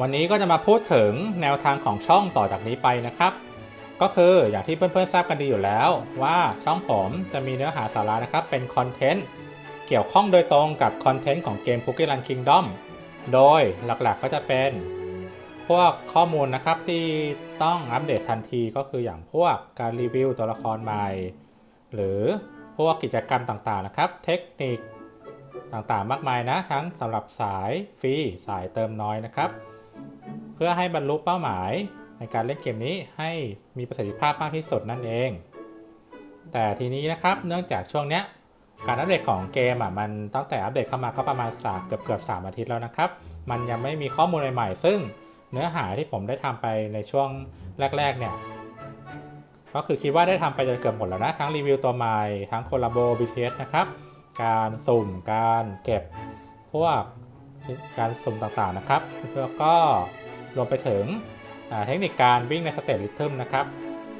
วันนี้ก็จะมาพูดถึงแนวทางของช่องต่อจากนี้ไปนะครับ ก็คืออย่างที่เพื่อนๆทราบกันดีอยู่แล้ว ว่าช่องผมจะมีเนื้อหาสาระนะครับเป็นคอนเทนต์เกี่ยวข้องโดยตรงกับคอนเทนต์ของเกม Cookie Run Kingdom โดยหลักๆก็จะเป็น พวกข้อมูลนะครับที่ต้องอัปเดตทันทีก็คืออย่างพวกการรีวิวตัวละครใหม่ หรือพวกกิจกรรมต่างๆนะครับ เทคนิคต่างๆมากมายนะ ทั้งสำหรับสายฟรีสายเติมน้อยนะครับ พื่อให้บรรลุเป้าหมาย ในการเล่นเกมนี้ให้มีประสิทธิภาพมากที่สุดนั่นเอง แต่ทีนี้นะครับเนื่องจากช่วงเนี้ยการอัปเดตของเกมอะมันตั้งแต่อัปเดตเข้ามาก็ประมาณสามเกือบเกือบสามอาทิตย์แล้วนะครับ มันยังไม่มีข้อมูลใหม่ๆซึ่งเนื้อหาที่ผมได้ทำไปในช่วงแรก ๆ เนี่ย ก็คือคิดว่าได้ทำไปจนเกือบหมดแล้วนะ ทั้งรีวิวตัวใหม่ ทั้งโคลาโบ BTS นะครับ การสุ่มการเก็บพวกการสุ่มต่างๆนะครับ แล้วก็ รวมไปถึงเทคนิคการวิ่งในสเต t ริทึมนะครับ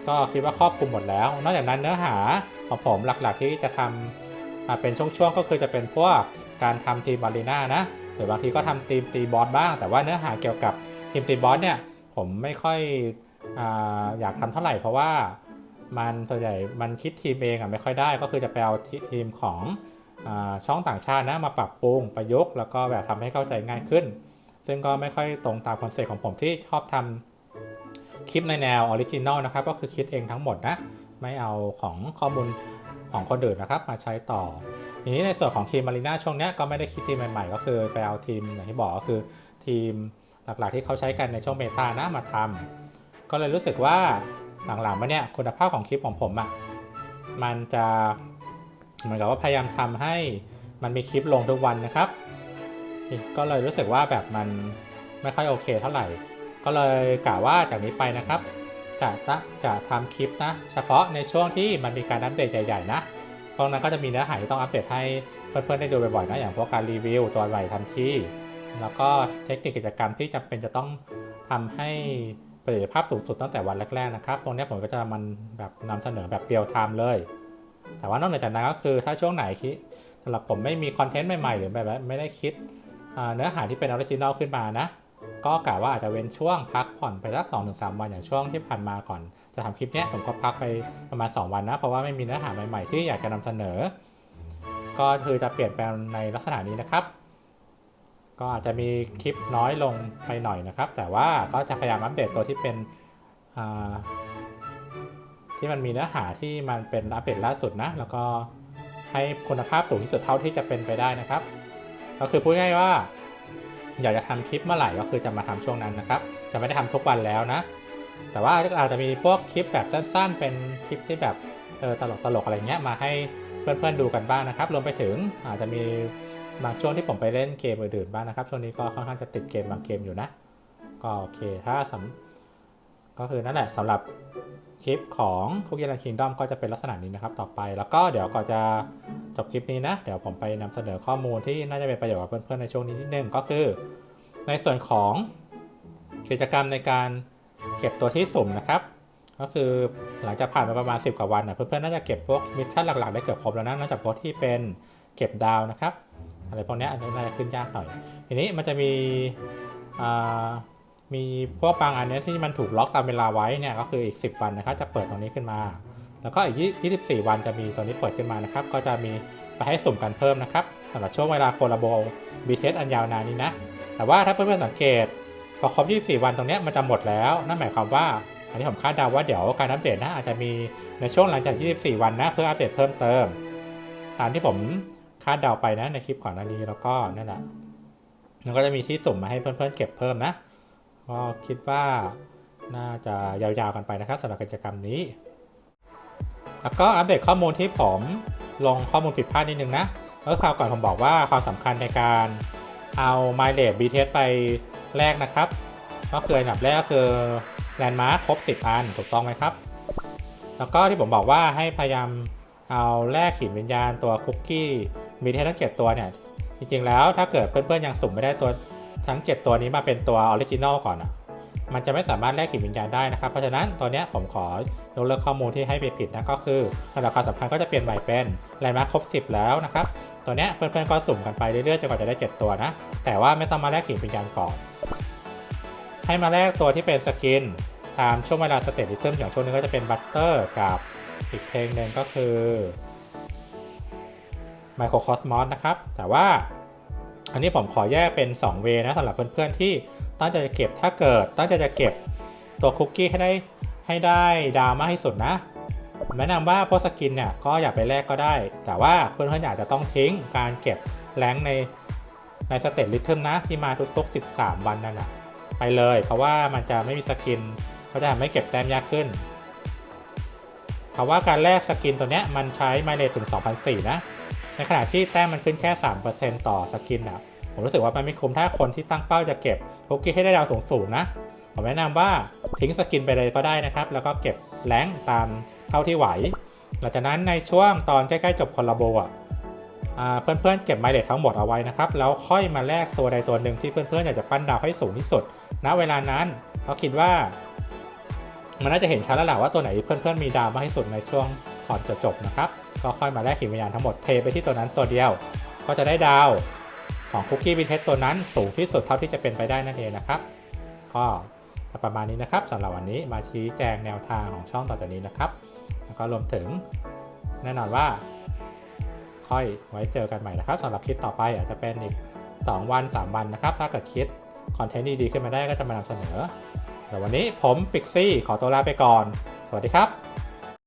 ก็คิดว่าครอบคลุมหมดแล้ว นอกจากนั้นเนื้อหาของผมหลักๆที่จะทำเป็นช่วงๆ ก็คือจะเป็นพวกการทำทีมบารีนานะหรือบางทีก็ทำทีมตีบอสบ้าง แต่ว่าเนื้อหาเกี่ยวกับทีมตีบอสเนี่ยผมไม่ค่อยออยากทำเท่าไหร่เพราะว่ามันส่วนใหญ่มันคิดทีมเองอะไม่ค่อยได้ ก็คือจะไปเอาทีมของอช่องต่างชาตินะมาปรับปรุงประยุกต์แล้วก็แบบทำให้เข้าใจง่ายขึ้น ซึ่งก็ไม่ค่อยตรงตามคอนเซ็ปต์ของผมที่ชอบทำคลิปในแนวออริจินอลนะครับ ก็คือคิดเองทั้งหมดนะ ไม่เอาของข้อมูลของคนอื่นนะครับ มาใช้ต่อทีนี้ในส่วนของทีมมารีนาช่วงนี้ก็ไม่ได้คิดทีมใหม่ๆ ก็คือไปเอาทีมอย่างที่บอกก็คือทีมหลักๆที่เขาใช้กันในช่วงเบต้านะมาทำก็เลยรู้สึกว่าหลังๆมาเนี่ยคุณภาพของคลิปของผมอะ่ะมันจะเหมือนกับว่าพยายามทำให้มันมีคลิปลงทุกวันนะครับ ก็เลยรู้สึกว่าแบบมันไม่ค่อยโอเคเท่าไหร่ ก็เลยกะว่าจากนี้ไปนะครับ จะจะจะทำคลิปนะ เฉพาะในช่วงที่มันมีการอัปเดตใหญ่ๆนะตรงนั้นก็จะมีเนื้อหาที่ต้องอัปเดตให้เพื่อนๆได้ดูบ่อยๆนะอย่างพวกการรีวิวตัวใหม่ทันทีแล้วก็เทคนิคกิจกรรมที่จำเป็นจะต้องทำให้ประสิทธิภาพสูงสุดตั้งแต่วันแรกๆนะครับ ตรงนี้ผมก็จะมันแบบนำเสนอแบบเรียลไทม์เลย แต่ว่านอกเหนือจากนั้นก็คือถ้าช่วงไหนที่สำหรับผมไม่มีคอนเทนต์ใหม่ๆ หรือแบบไม่ได้คิด เนื้อหาที่เป็นออริจินอลขึ้นมานะ ก็กะว่าอาจจะเว้นช่วงพักผ่อนไปสักสองถึงสามวันอย่างช่วงที่ผ่านมาก่อน จะทำคลิปเนี้ยผมก็พักไปประมาณ 2 วันนะ เพราะว่าไม่มีเนื้อหาใหม่ๆ ที่อยากจะนำเสนอ ก็คือจะเปลี่ยนแปลงในลักษณะนี้นะครับ ก็อาจจะมีคลิปน้อยลงไปหน่อยนะครับ แต่ว่าก็จะพยายามอัปเดตตัวที่เป็นที่มันมีเนื้อหาที่มันเป็นอัปเดตล่าสุดนะ แล้วก็ให้คุณภาพสูงที่สุดเท่าที่จะเป็นไปได้นะครับ ก็คือพูดง่ายว่า อยากจะทำคลิปเมื่อไหร่ก็คือจะมาทำช่วงนั้นนะครับ จะไม่ได้ทำทุกวันแล้วนะ แต่ว่าอาจจะมีพวกคลิปแบบสั้นๆ เป็นคลิปที่แบบเออตลกๆอะไรเงี้ยมาให้เพื่อนๆดูกันบ้างนะครับ รวมไปถึงอาจจะมีบางช่วงที่ผมไปเล่นเกมอื่นๆบ้างนะครับ ช่วงนี้ก็ค่อนข้างจะติดเกมบางเกมอยู่นะ ก็โอเค ถ้าสำ ก็คือนั่นแหละสำหรับคลิปของ Cookie Run Kingdom ก็จะเป็นลักษณะนี้นะครับต่อไป แล้วก็เดี๋ยวก่อนจะจบคลิปนี้นะ เดี๋ยวผมไปนำเสนอข้อมูลที่น่าจะเป็นประโยชน์กับเพื่อนๆในช่วงนี้นิดนึงก็คือ ในส่วนของกิจกรรมในการเก็บตัวที่สุ่มนะครับ ก็คือหลังจากผ่านมาประมาณ 10 กว่าวันนะเพื่อนๆน่าจะเก็บพวกมิชชั่นหลักๆได้เกือบครบแล้วนะนอกจากพวกที่เป็นเก็บดาวนะครับอะไรพวกนี้อันนี้น่าจะขึ้นยากหน่อย ทีนี้มันจะมีอ่า มีพวกบางอันนี้ที่มันถูกล็อกตามเวลาไว้เนี่ยก็คืออีก 10 วันนะครับจะเปิดตรงนี้ขึ้นมา แล้วก็อีก 24 วันจะมีตัวนี้เปิดขึ้นมานะครับ ก็จะมีไปให้สุ่มกันเพิ่มนะครับสำหรับช่วงเวลาโคลาโบบีเทสอันยาวนานนี้นะ แต่ว่าถ้าเพื่อนๆสังเกตพอครบ 24 วันตรงนี้มันจะหมดแล้ว นั่นหมายความว่า อันนี้ผมคาดเดาว่าเดี๋ยวการอัปเดตนะอาจจะมีในช่วงหลังจาก 24 วันนะเพื่ออัปเดตเพิ่มเติม ตามที่ผมคาดเดาไปนะในคลิปก่อนหน้านี้แล้วก็นั่นแหละแล้วก็จะมีที่สุ่มมาให้เพื่อนๆเก็บเพิ่มนะ ก็คิดว่าน่าจะยาวๆกันไปนะครับสำหรับกิจกรรมนี้ แล้วก็อัปเดตข้อมูลที่ผมลงข้อมูลผิดพลาดนิดนึงนะเมื่อคราวก่อนผมบอกว่าความสำคัญในการเอา m i l a g e BTS ไปแลกนะครับ ก็คืออันดับแรกก็คือแลนด์มาร์คครบ 10 อัน ถูกต้องไหมครับ แล้วก็ที่ผมบอกว่าให้พยายามเอาแลกหินวิญญาณตัวคุกกี้มีเทสทั้ง7ตัวเนี่ย จริงๆแล้วถ้าเกิดเพื่อนๆยังสุ่มไม่ได้ตัว ทั้ง 7 ตัวนี้มาเป็นตัวออริจินอลก่อนอะมันจะไม่สามารถแลกหินวิญญาณได้นะครับ เพราะฉะนั้นตัวเนี้ยผมขอยกเลิกข้อมูลที่ให้ไปผิดนะก็คือระดับความสำคัญก็จะเปลี่ยนใหม่เป็นแลนด์มาร์คครบ 10 แล้วนะครับ ตัวเนี้ยเพื่อนๆก็สุ่มกันไปเรื่อยๆจนกว่าจะได้ 7 ตัวนะ แต่ว่าไม่ต้องมาแลกหินวิญญาณก่อน ให้มาแลกตัวที่เป็นสกินตามช่วงเวลาสเตตริทึมอย่างช่วงนี้ก็จะเป็นบัตเตอร์กับอีกเพลงหนึ่งก็คือ Microcosmos นะครับ แต่ว่า อันนี้ผมขอแยกเป็น2เวนะสำหรับเพื่อนๆที่ตั้งใจจะเก็บถ้าเกิด ตั้งใจจะเก็บตัวคุกกี้ให้ได้ให้ได้ดาวมากที่สุดนะแนะนำว่าพวกสกินเนี่ยก็อย่าไปแลกก็ได้ แต่ว่าเพื่อนๆอาจจะต้องทิ้งการเก็บแรงในในสเตตลิทึมนะที่มาทุกๆ 13 วันนั่นนะไปเลย เพราะว่ามันจะไม่มีสกินก็จะทำให้เก็บแต้มยากขึ้น เพราะว่าการแลกสกินตัวเนี้ยมันใช้ไมเลทถึง 2,004 นะ ในขณะที่แต้มมันขึ้นแค่ 3%ต่อสกินอะผมรู้สึกว่ามันไม่คุ้มถ้าคนที่ตั้งเป้าจะเก็บคุกกี้ให้ได้ดาวสูงๆนะ ผมแนะนำว่าทิ้งสกินไปเลยก็ได้นะครับ แล้วก็เก็บแรงตามเท่าที่ไหว หลังจากนั้นในช่วงตอนใกล้ๆจบคอลลาโบอะเพื่อนๆเก็บไมเลททั้งหมดเอาไว้นะครับ แล้วค่อยมาแลกตัวใดตัวหนึ่งที่เพื่อนๆอยากจะปั้นดาวให้สูงที่สุด ณ เวลานั้นเราคิดว่า มันน่าจะเห็นชัดแล้วแหละว่าตัวไหนเพื่อนๆมีดาวมากที่สุดในช่วง ก่อนจะจบนะครับ ก็ค่อยมาแลกขีดวิญญาณทั้งหมดเทไปที่ตัวนั้นตัวเดียว ก็จะได้ดาวของคุกกี้วินเทสตัวนั้นสูงที่สุดเท่าที่จะเป็นไปได้นั่นเองนะครับ ก็ประมาณนี้นะครับสำหรับวันนี้มาชี้แจงแนวทางของช่องต่อจากนี้นะครับ แล้วก็รวมถึงแน่นอนว่า ค่อยไว้เจอกันใหม่นะครับสำหรับคลิปต่อไปอาจจะเป็นอีก 2 วัน 3 วันนะครับ ถ้าเกิดคิดคอนเทนต์ดีๆขึ้นมาได้ก็จะมานำเสนอแต่วันนี้ผมปิกซี่ขอตัวลาไปก่อน สวัสดีครับ